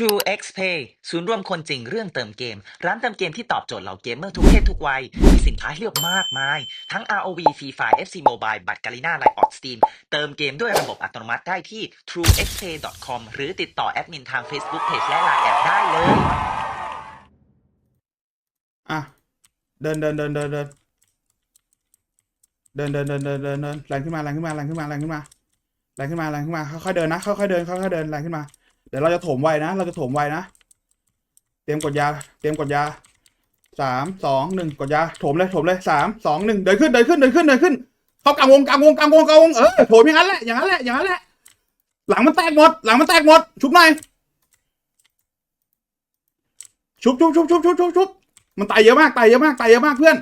True X Pay ศูนย์รวมคนจริงเรื่องเติมเกม ร้านเติมเกมที่ตอบโจทย์เหล่าเกมเมอร์ทุกเพศทุกวัย มีสินค้าให้เลือกมากมาย ทั้ง ROV Free Fire FC Mobile บัตรกาลิน่าไลออดสตีมเติมเกมด้วยระบบอัตโนมัติได้ที่ truexpay.com หรือติดต่อแอดมินทาง Facebook Page และ Line แอดได้เลย อะ เดินเดินเดินเดินเดินเดินเดินเดินเดินเดินเดินแรงขึ้นมาแรงขึ้นมาแรงขึ้นมาแรงขึ้นมาแรงขึ้นมาแรงขึ้นมาค่อยๆเดินนะค่อยๆเดินค่อยๆเดินแรงขึ้นมา เดี๋ยวเราจะถมไวนะ เราจะถมไวนะ เตรียมกดยา เตรียมกดยาสามสองหนึ่งกดยาถมเลยถมเลยสามสองหนึ่งเดินขึ้นเดินขึ้นเดินขึ้นเดินขึ้นเขากลางวงกลางวงกลางวงกลางวงเออโถมอย่างนั้นแหละอย่างนั้นแหละอย่างนั้นแหละหลังมันแตกหมด หลังมันแตกหมด ชุบหน่อยชุบชุบชุบชุบชุบชุบชุบมันตายเยอะมากตายเยอะมากตายเยอะมากเพื่อน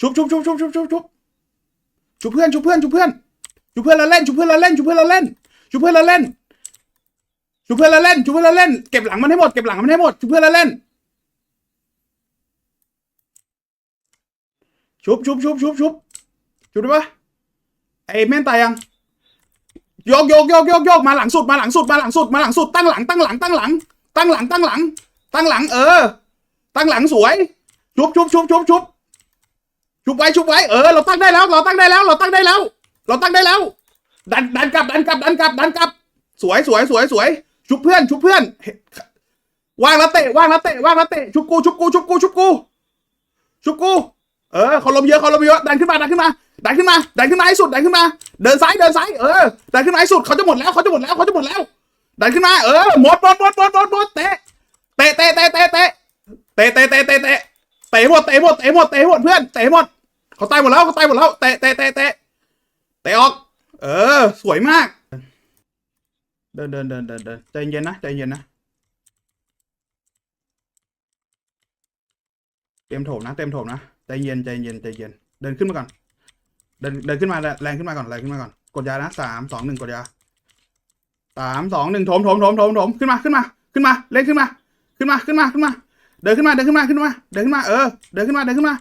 ชุบชุบชุบชุบชุบชุบชุบชุบเพื่อนชุบเพื่อนชุบเพื่อนชุบเพื่อนเราเล่นชุบเพื่อนเราเล่นชุบเพื่อนเราเล่นชุบเพื่อนเราเล่น ชุบเพื่อนเราเล่นชุบเพื่อนเราเล่นเก็บหลังมันให้หมดเก็บหลังมันให้หมดชุบเพื่อนเราเล่นชุบชุบชุบชุบชุบชุบได้ปะไอ้แม่นตายยังโยกโยกโยกโยกโยกมาหลังสุดมาหลังสุดมาหลังสุดมาหลังสุดตั้งหลังตั้งหลังตั้งหลัง ตั้งหลังตั้งหลัง ตั้งหลัง เออ ตั้งหลังสวยชุบชุบชุบชุบชุบชุบไว้ชุบไว้เออเราตั้งได้แล้ว เราตั้งได้แล้ว เราตั้งได้แล้ว เราตั้งได้แล้ว ดันดันกลับดันกลับดันกลับดันกลับ สวยสวยสวยสวย ชุบเพื่อน ชุบเพื่อนวางแล้วเตะวางแล้วเตะวางแล้วเตะ ชุบกู ชุบกู ชุบกู ชุบกู ชุบกู เออเขาลมเยอะเขาลมเยอะ ดันขึ้นมา ดันขึ้นมา ดันขึ้นมา ดันขึ้นมาให้สุด ดันขึ้นมา เดินซ้าย เดินซ้าย เออ ดันขึ้นมาให้สุด เขาจะหมดแล้ว เขาจะหมดแล้ว เขาจะหมดแล้ว ดันขึ้นมา เออ หมดหมดหมดหมดหมดหมดเตะ เตะ เตะ เตะ เตะ เตะ เตะ เตะ เตะ เตะ เตะ เตะหมด เตะหมด เตะหมด เตะหมด เพื่อน เตะหมด เขาตายหมดแล้ว เขาตายหมดแล้ว เตะ เตะ เตะ เตะ เตะออก เออ สวยมาก เดินเดินเดินเดินเดินใจเย็นนะใจเย็นนะเตรียมโถมนะเตรียมโถมนะใจเย็นใจเย็นใจเย็น เดินขึ้นมาก่อนเดินเดินขึ้นมาแรงขึ้นมาก่อนแรงขึ้นมาก่อนกดยานะสามสองหนึ่งกดยาสามสองหนึ่งโถมโถมโถมโถมโถมขึ้นมาขึ้นมาขึ้นมาเล่นขึ้นมาขึ้นมาขึ้นมาขึ้นมา เดินขึ้นมาเดินขึ้นมาขึ้นมา เดินขึ้นมาเออเดินขึ้นมาเดินขึ้นมา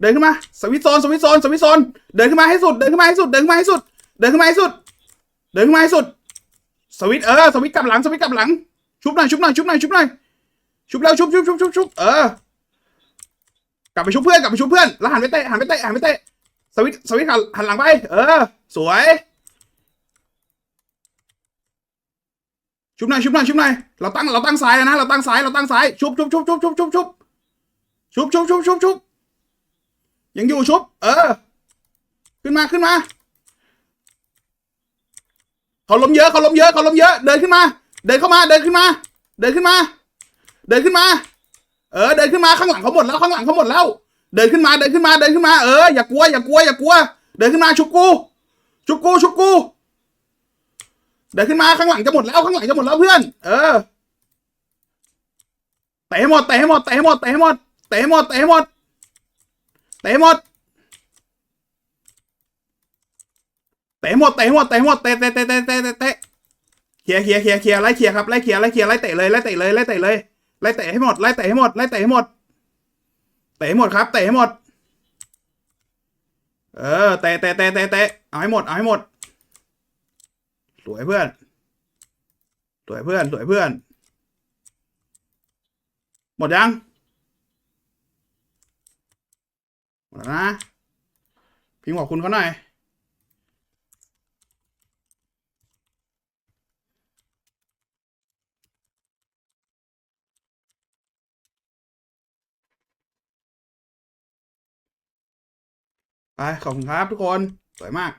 เดินขึ้นมาสวิตช์โซนสวิตโซนสวิตช์โซนเดินขึ้นมาให้สุดเดินขึ้นมาให้สุดเดินขึ้นมาให้สุดเดินขึ้นมาให้สุดเดินขึ้นมาให้สุด สวิตเออสวิตกลับหลังสวิตกลับหลัง ชุบหน่อยชุบหน่อยชุบหน่อยชุบหน่อยชุบแล้วชุบชุบชุบชุบชุบเออกลับไปชุบเพื่อนกลับไปชุบเพื่อนแล้วหันไปเตะหันไปเตะหันไปเตะสวิตสวิตหันหันหลังไป เออ สวย ชุบหน่อยชุบหน่อยชุบหน่อยเราตั้งเราตั้งซ้ายแล้วนะเราตั้งซ้ายเราตั้งซ้ายชุบชุบชุบชุบชุบชุบชุบชุบชุบชุบชุบชุบยังอยู่ชุบ เออ ขึ้นมาขึ้นมา เขาล้มเยอะเขาล้มเยอะเขาล้มเยอะ เดินขึ้นมา เดินเข้ามา เดินขึ้นมา เดินขึ้นมา เดินขึ้นมา เออ เดินขึ้นมาข้างหลังเขาหมดแล้วข้างหลังเขาหมดแล้ว เดินขึ้นมา เดินขึ้นมา เดินขึ้นมา เออ อย่ากลัว อย่ากลัว อย่ากลัว เดินขึ้นมา ชุบกู ชุบกู ชุบกู เดินขึ้นมาข้างหลังจะหมดแล้วข้างหลังจะหมดแล้วเพื่อน เออ เตะหมด เตะหมด เตะหมด เตะหมด เตะหมด เตะหมด เตะหมด ตะหมดเตะหมดเตะหมดเตะเตะเตะเตะเตะเตะเตะเคลียร์เคลียร์เคลียร์เคลียร์ไล่เคลียร์ครับไล่เคลียร์ไล่เคลียร์ไล่เตะเลยไล่เตะเลยไล่เตะเลยไล่เตะให้หมดไล่เตะให้หมดไล่เตะให้หมดเตะให้หมดครับเตะให้หมด เออเตะเตะเตะเตะเตะเอาให้หมดเอาให้หมดสวยเพื่อนสวยเพื่อนสวยเพื่อน หมดยังหมดแล้วนะพิมพ์ขอบคุณเขาหน่อย ไปขอบคุณครับทุกคน สวยมาก